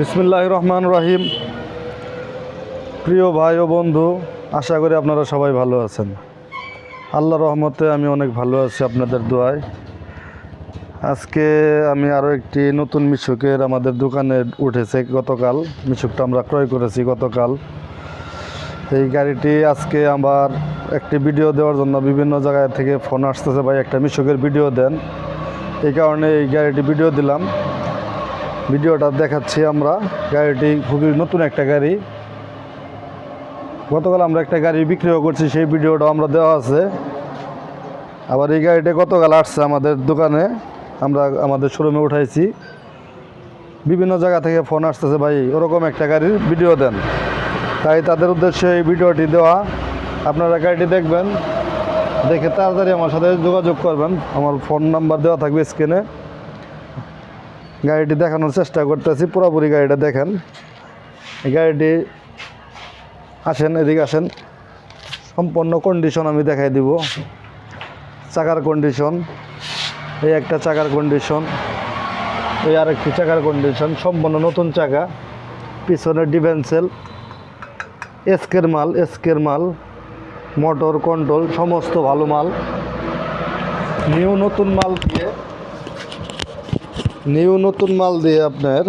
বিসমিল্লাহ রহমান রহিম। প্রিয় ভাই ও বন্ধু, আশা করি আপনারা সবাই ভালো আছেন। আল্লাহ রহমতে আমি অনেক ভালো আছি আপনাদের দোয়ায়। আজকে আমি আরও একটি নতুন মিশুকের আমাদের দোকানে উঠেছে গতকাল। মিশুকটা আমরা ক্রয় করেছি গতকাল। এই গাড়িটি আজকে আমার একটি ভিডিও দেওয়ার জন্য বিভিন্ন জায়গায় থেকে ফোন আসতেছে, ভাই একটা মিশুকের ভিডিও দেন। এই কারণে এই গাড়িটি ভিডিও দিলাম। ভিডিওটা দেখাচ্ছি আমরা। গাড়িটি খুবই নতুন একটা গাড়ি। গতকাল আমরা একটা গাড়ি বিক্রিও করছি, সেই ভিডিওটা আমরা দেওয়া আছে। আবার এই গাড়িটা গতকাল আসছে আমাদের দোকানে। আমরা আমাদের শোরুমে উঠাইছি। বিভিন্ন জায়গা থেকে ফোন আসতেছে, ভাই, ওরকম একটা গাড়ির ভিডিও দেন। তাই তাদের উদ্দেশ্যে এই ভিডিওটি দেওয়া। আপনারা গাড়িটি দেখবেন, দেখে তাড়াতাড়ি আমার সাথে যোগাযোগ করবেন। আমার ফোন নাম্বার দেওয়া থাকবে স্ক্রিনে। গাড়িটি দেখানোর চেষ্টা করতেছি, পুরোপুরি গাড়িটা দেখেন। গাড়িটি আসেন, এদিকে আসেন। সম্পূর্ণ কন্ডিশন আমি দেখাই দিব। চাকার কন্ডিশন এই একটা চাকার কন্ডিশন এই আরেকটি চাকার কন্ডিশন সম্পূর্ণ নতুন চাকা। পিছনে ডিভেন্সেল এসকের মাল এসকের মাল মোটর কন্ট্রোল সমস্ত ভালো মাল। নিউ নতুন মাল দিয়ে নিউ নতুন মাল দিয়ে আপনার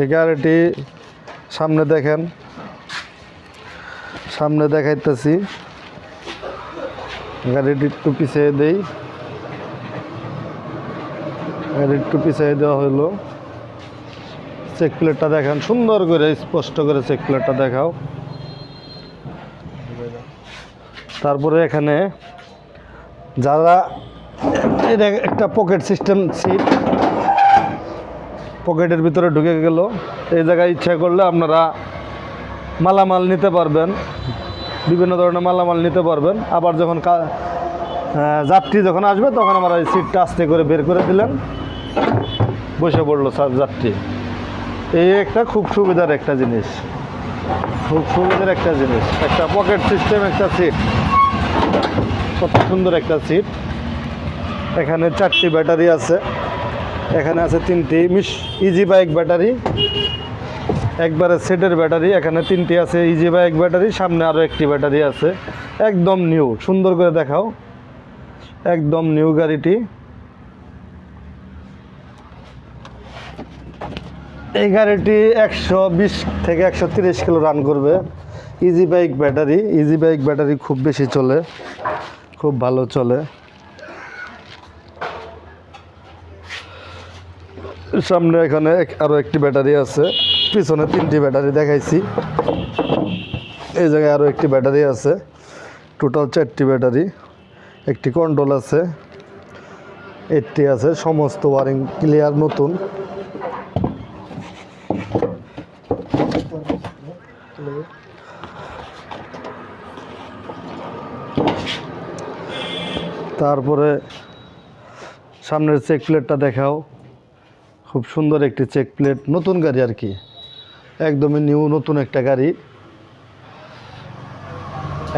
এই গাড়িটি সামনে দেখেন। সামনে দেখাইতেছি। গাড়িটি একটু পিছিয়ে দেই। গাড়ি একটু পিছিয়ে দেওয়া হলো চেক প্লেটটা দেখান, সুন্দর করে, স্পষ্ট করে চেক প্লেটটা দেখাও। তারপরে এখানে যারা এটা একটা পকেট সিস্টেম সিট পকেটের ভিতরে ঢুকে গেল। এই জায়গায় ইচ্ছা করলে আপনারা মালামাল নিতে পারবেন। বিভিন্ন ধরনের মালামাল নিতে পারবেন। আবার যখন যাত্রী যখন আসবে, তখন আমরা এই সিটটা আস্তে করে বের করে দিলেন। বসে পড়ল যাত্রী। এই একটা খুব সুবিধার একটা জিনিস। খুব সুবিধার একটা জিনিস। একটা পকেট সিস্টেম একটা সিট কত সুন্দর একটা সিট এখানে চারটি ব্যাটারি আছে। এখানে আছে তিনটি মিস ইজি বাইক ব্যাটারি, একবারে সেটের ব্যাটারি, এখানে তিনটি আছে ইজি বাইক ব্যাটারি, সামনে আরও একটি ব্যাটারি আছে। একদম নিউ, সুন্দর করে দেখাও। একদম নিউ গাড়িটি। এই গাড়িটি একশো বিশ থেকে একশো তিরিশ কিলো রান করবে। Easy bike battery easy bike battery খুব বেশি চলে, খুব ভালো চলে। সামনে এখানে এক- আরও একটি ব্যাটারি আছে। পিছনে তিনটি ব্যাটারি দেখাইছি। এই জায়গায় আরও একটি ব্যাটারি আছে। টোটাল চারটি ব্যাটারি। একটি কন্ট্রোল আছে। এইটটি আছে, সমস্ত ওয়ারিং ক্লিয়ার নতুন। তারপরে সামনের চেক প্লেটটা দেখাও। খুব সুন্দর একটি চেক প্লেট নতুন গাড়ি আর কি। একদমই নিউ নতুন একটা গাড়ি।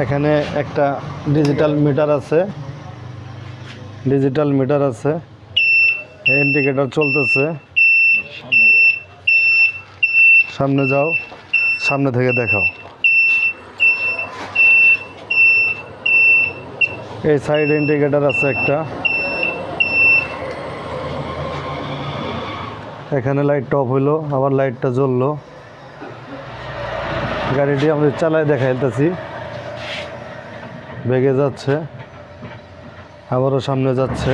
এখানে একটা ডিজিটাল মিটার আছে। ডিজিটাল মিটার আছে। ইন্ডিকেটার চলতেছে। সামনে যাও, সামনে থেকে দেখাও। এই সাইড ইন্ডিকেটার আছে একটা। এখানে লাইটটা অফ হইল, আবার লাইটটা জ্বললো। গাড়িটি আমাদের চালায় দেখাইতেছি। বেগে যাচ্ছে, আবারও সামনে যাচ্ছে।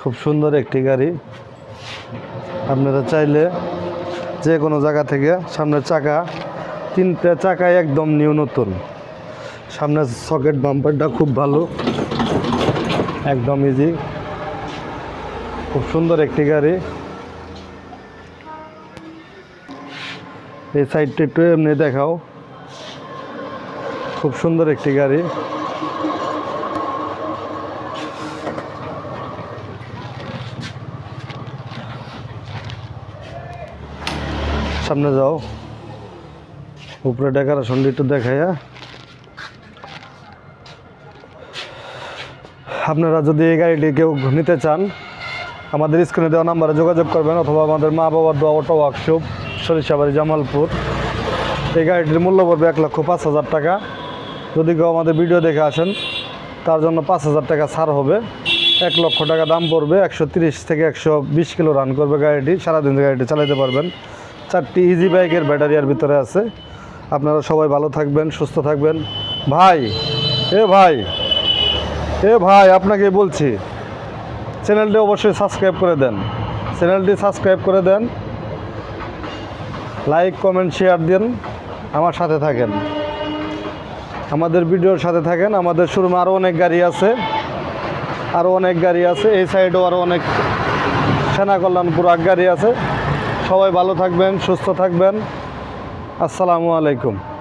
খুব সুন্দর একটি গাড়ি। আপনারা চাইলে যে কোনো জায়গা থেকে সামনের চাকা, তিনটে চাকায় একদম নিউ নতুন। সামনের সকেট বাম্পারটা খুব ভালো, একদম ইজি খুব সুন্দর একটি গাড়ি। এই সাইডটা একটু এমনি দেখাও। খুব সুন্দর একটি গাড়ি। সামনে যাও। উপরে ডেকারেশনটা একটু দেখাইয়া। আপনারা যদি এই গাড়িটি কেউ নিতে চান, আমাদের স্ক্রিনে দেওয়া নাম্বারে যোগাযোগ করবেন অথবা আমাদের মা বাবার দোয়া অটো ওয়ার্কশপ সরিষাবাড়ি জামালপুর। এই গাড়িটির মূল্য পড়বে এক লক্ষ পাঁচ হাজার টাকা। যদি কেউ আমাদের ভিডিও দেখে আসেন, তার জন্য পাঁচ হাজার টাকা ছাড় হবে। এক লক্ষ টাকা দাম পড়বে একশো থেকে একশো বিশ কিলো রান করবে গাড়িটি। সারাদিন গাড়িটি চালাতে পারবেন। চারটি ইজি বাইকের ব্যাটারিয়ার ভিতরে আছে। আপনারা সবাই ভালো থাকবেন, সুস্থ থাকবেন। ভাই, এ ভাই এ ভাই, আপনাকে বলছি, চ্যানেলটি অবশ্যই সাবস্ক্রাইব করে দেন। চ্যানেলটি সাবস্ক্রাইব করে দেন। লাইক কমেন্ট শেয়ার দিন। আমার সাথে থাকেন। আমাদের ভিডিওর সাথে থাকেন। আমাদের শোরুমে আরও অনেক গাড়ি আছে। আরও অনেক গাড়ি আছে। এই সাইডেও আরও অনেক সেনা কল্যাণপুর আগ গাড়ি আছে। সবাই ভালো থাকবেন, সুস্থ থাকবেন। আসসালামু আলাইকুম।